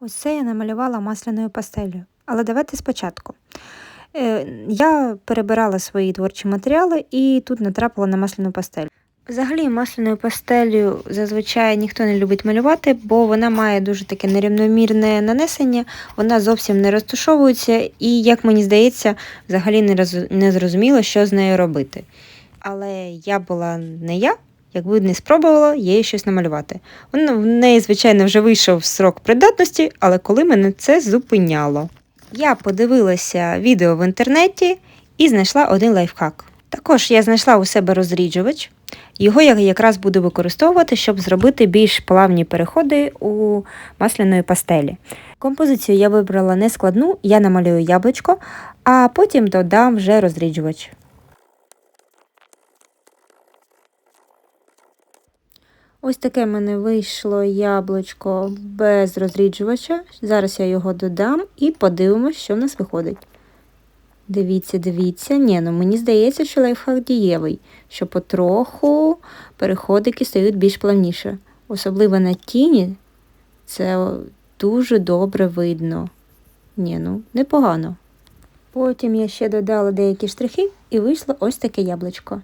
Ось це я намалювала масляною пастелью. Але давайте спочатку. Е, Я перебирала свої творчі матеріали і тут натрапила на масляну пастель. Взагалі, масляною пастелью зазвичай ніхто не любить малювати, бо вона має дуже таке нерівномірне нанесення, вона зовсім не розташовується, і, як мені здається, взагалі не, роз... не зрозуміло, що з нею робити. Але я була не я, якби не спробувала їй щось намалювати. Вона в неї, звичайно, вже вийшов срок придатності, але коли мене це зупиняло. Я подивилася відео в інтернеті і знайшла один лайфхак. Також я знайшла у себе розріджувач. Його я якраз буду використовувати, щоб зробити більш плавні переходи у масляної пастелі. Композицію я вибрала не складну, я намалюю яблучко, а потім додам вже розріджувач. Ось таке в мене вийшло яблучко без розріджувача. Зараз я його додам і подивимось, що в нас виходить. Дивіться, дивіться. Ні, ну мені здається, що лайфхак дієвий, що потроху переходики стають більш плавніше. Особливо на тіні це дуже добре видно. Ні, ну, непогано. Потім я ще додала деякі штрихи і вийшло ось таке яблучко.